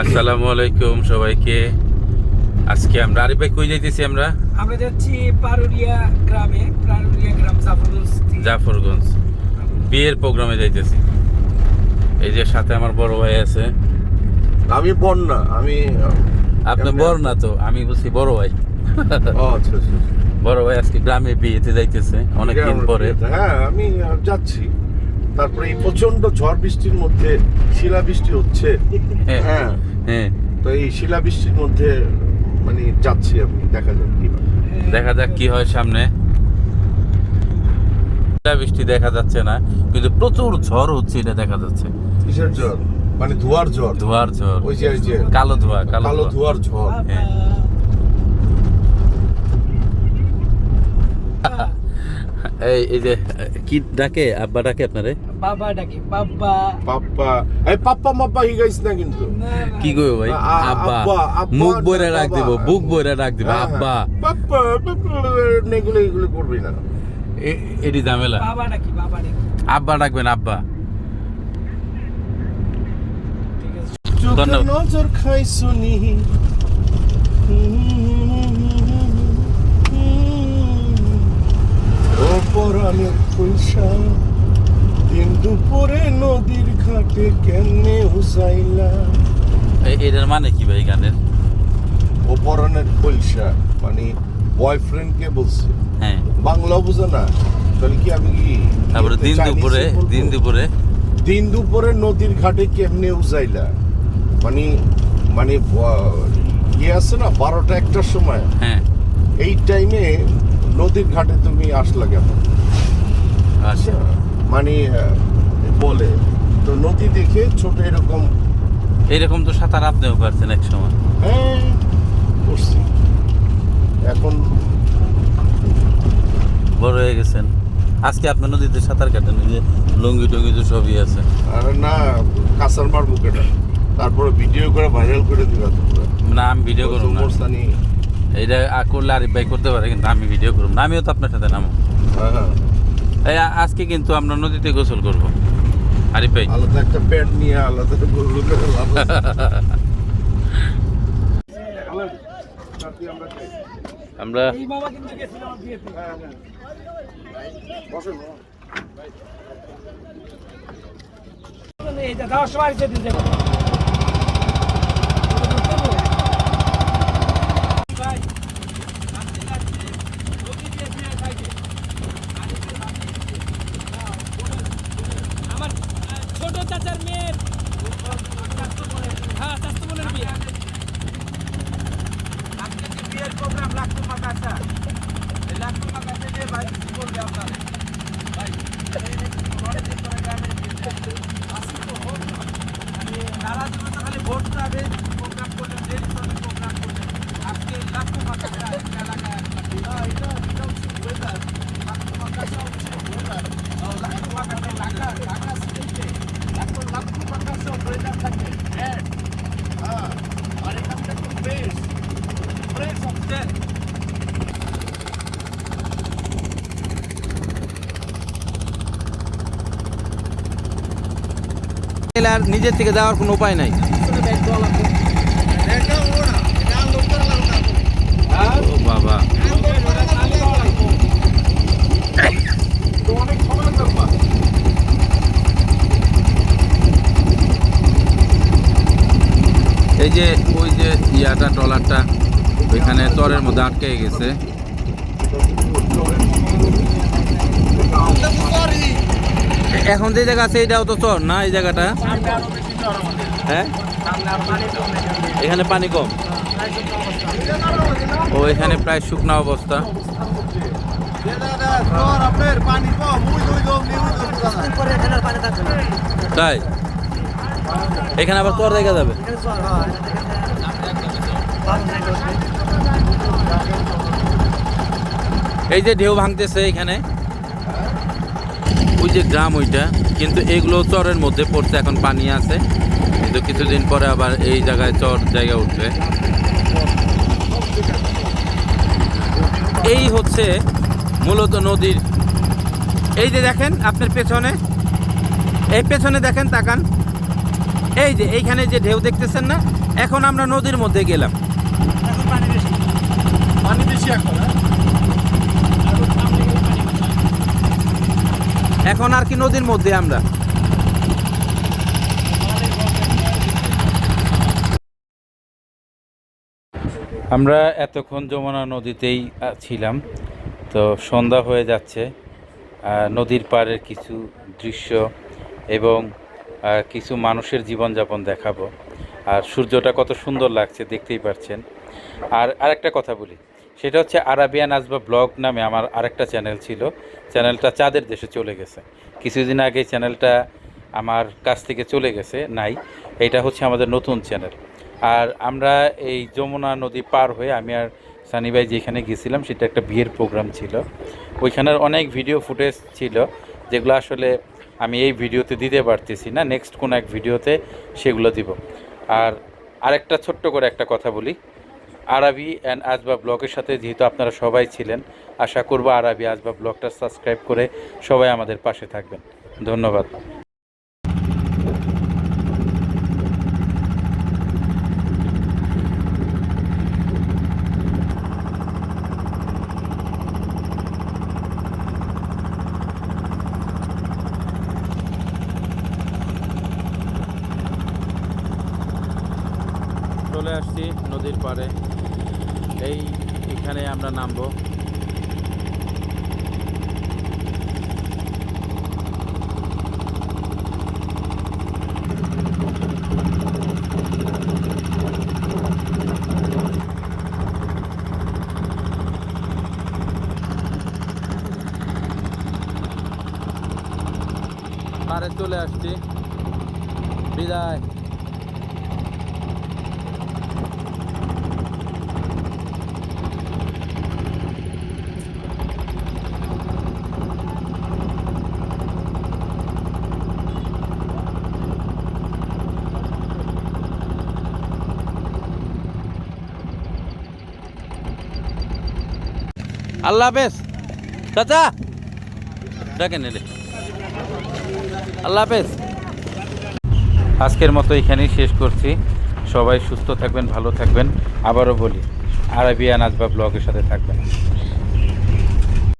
আসসালামু আলাইকুম সবাইকে। আজকে আমরা আরিফ ভাই কই যাইতেছি আমরা? আমরা যাচ্ছি পারুরিয়া গ্রামে পারুরিয়া গ্রাম জাফরগঞ্জ জাফরগঞ্জ। বিয়ের প্রোগ্রামে যাইতেছি। এই যে সাথে আমার বড় ভাই আছে। আমি বন্যা আমি আপনি বড় না তো আমি বলছি বড় ভাই। ও আচ্ছা আচ্ছা। বড় ভাই আজকে গ্রামে বিয়েতে যাইতেছে অনেকদিন পরে। হ্যাঁ আমি যাচ্ছি। তারপরে এই প্রচণ্ড ঝড় বৃষ্টির মধ্যে শিলা বৃষ্টি হচ্ছে। হ্যাঁ। হ্যাঁ। হ্যাঁ। তো এই শিলা বৃষ্টির মধ্যে মানে যাচ্ছি আমি। দেখা যাক কি। দেখা যাক কি হয় সামনে। শিলা বৃষ্টি দেখা যাচ্ছে না কিন্তু প্রচুর ঝড় হচ্ছে এটা দেখা যাচ্ছে। কিসের ঝড়? মানে ধোয়ার ঝড়? ধোয়ার ঝড়। ওই যে। কালো ধোয়া কালো কালো ধোয়া। ধোয়ার ঝড়। হ্যাঁ। এই এই যে কি ডাকে? আব্বা ডাকে আপনারে? বাবা ডাকে বাবা পাপ্পা। এই পাপ্পা মাপ্পা না কিন্তু? না, না। কি কইব ভাই? আব্বা। মুখ বইরা ডাক দিব বুক বইরা ডাক দিব হ্যাঁ, আব্বা। হ্যাঁ। পাপ্পা পাপ্পা এগুলো এগুলো করবি না। এ- এডি ঝামেলা। বাবা ডাকি বাবা ডাকি। আব্বা ডাকবেন আব্বা। ধন্যবাদ। নজর খাই আমি পয়সা দিন দুপুরে নদীর ঘাটে কেমনে উসাইলা এ- এটার মানে কি ভাই গানের? ও পয়সা মানে বয়ফ্রেন্ডকে বলছে। হ্যাঁ। বাংলা বুঝে না তাহলে কি আমি কি তারপরে দিন দুপুরে দিন দুপুরে। দিন দুপুরে নদীর ঘাটে কেমনে উজাইলা মানে মানে ইয়ে আছে না বারোটা একটার সময়? হ্যাঁ। এই টাইমে নদীর ঘাটে তুমি আসলা কেন? আচ্ছা। মানে বলে। তো নদী দেখে ছোট এরকম এরকম তো সাঁতার আপনিও পারছেন এক সময়। হ্যাঁ করছি। এখন বড় হয়ে গেছেন। আজকে আপনার নদীতে সাঁতার কাটেন যে লুঙ্গি টুঙ্গি তো সবই আছে। আর না কাঁচার মার বুকেটা তারপরে ভিডিও করে ভাইরাল করে দিবা তোমরা। না আমি ভিডিও করব না। আ- করলে আরিফ ভাই করতে পারে কিন্তু আমি ভিডিও করব না আমিও তো আপনার সাথে নামো হ্যাঁ এই আজকে কিন্তু আমরা নদীতে গোসল করব। আরিফ ভাই। আলাদা একটা প্যাড নিয়ে আলাদা গরু করে লাভ আমরা এই বিয়েতে। এই যে যাওয়ার সময় যেতে যাব ভাই, আসতে আসতে নদী দিয়ে ফিরে থাকে। আমার আহ, ছোট চাচার মেয়ের হ্যাঁ স্বাস্থ্য বোনের বিয়ে আজকে যে বিয়ের প্রোগ্রাম লাখো মাকাসা এই লাখো মাকাসা যে ভাই কি বলবে আপনারা ভাই অনেকদিন পরে গ্রামের বিয়েতে আসি তো হোক মানে নারাজ হলে তো খালি ভোট যাবে প্রোগ্রাম করলেন প্রোগ্রাম করলেন আজকে লাখ মাকাসা একটা এলাকায় না এটা এটা হচ্ছে ওয়েদার লাখো মাকাসা হচ্ছে ওয়েদার লাখো মাকাসা ঢাকা ঢাকা সিটিতে লাখো লাখো মাকাসা ওয়েদার থাকে হ্যাঁ হ্যাঁ আর এখানটা খুব ফ্রেশ ফ্রেশ অক্সিজেন আর নিজের থেকে যাওয়ার কোনো উপায় নাই। ও বাবা এই যে ওই যে ইয়াটা ট্রলারটা ওইখানে চরের মধ্যে আটকে গেছে। এখন যে জায়গা আছে এটাও তো চর না এই জায়গাটা? হ্যাঁ? এখানে পানি কম? ও, এখানে প্রায় শুকনা অবস্থা। তাই? এখানে আবার চর দেখা যাবে? এই যে ঢেউ ভাঙতেছে এখানে। ওই যে গ্রাম ওইটা, কিন্তু এগুলো চরের মধ্যে পড়ছে, এখন পানি আছে। কিন্তু কিছুদিন পরে আবার এই জায়গায় চর জায়গা উঠবে। এই হচ্ছে মূলত নদীর। এই যে দেখেন আপনার পেছনে, এই পেছনে দেখেন তাকান। এই যে এইখানে যে ঢেউ দেখতেছেন না, এখন আমরা নদীর মধ্যে গেলাম। পানি বেশি। এখন হ্যাঁ? আর সামনে গেলে পানি বেশি এখন আর কি নদীর মধ্যে আমরা। আমরা এতক্ষণ যমুনা নদীতেই ছিলাম, তো সন্ধ্যা হয়ে যাচ্ছে নদীর পাড়ের কিছু দৃশ্য এবং কিছু মানুষের জীবনযাপন দেখাবো। আর সূর্যটা কত সুন্দর লাগছে, দেখতেই পাচ্ছেন আর আরেকটা কথা বলি, সেটা হচ্ছে আরাবিয়ান আজবা ব্লগ নামে আমার আরেকটা চ্যানেল ছিল চ্যানেলটা চাঁদের দেশে চলে গেছে। কিছুদিন আগে চ্যানেলটা আমার কাছ থেকে চলে গেছে, নাই। এটা হচ্ছে আমাদের নতুন চ্যানেল। আর আমরা এই যমুনা নদী পার হয়ে আমি আর সানি ভাই যেখানে গেছিলাম, সেটা একটা বিয়ের প্রোগ্রাম ছিল। ওইখানের অনেক ভিডিও ফুটেজ ছিল, যেগুলো আসলে আমি এই ভিডিওতে দিতে পারতেছি না, নেক্সট কোনো এক ভিডিওতে সেগুলো দিব। আর আরেকটা ছোট্ট করে একটা কথা বলি। আরবি অ্যান্ড আজবা ব্লগের সাথে যেহেতু আপনারা সবাই ছিলেন, আশা করব আরবি আজবা ব্লগটা সাবস্ক্রাইব করে সবাই আমাদের পাশে থাকবেন। ধন্যবাদ। চলে আসছি নদীর পাড়ে। এই এখানে আমরা নামবো। চলে আসছি। বিদায়। আল্লাহ হাফেজ। চাচা। ডাকেন এলে আল্লাহ হাফেজ। আজকের মতো এখানেই শেষ করছি। সবাই সুস্থ থাকবেন, ভালো থাকবেন। আবারও বলি আরবিয়ান আজবা ব্লগের সাথে থাকবেন।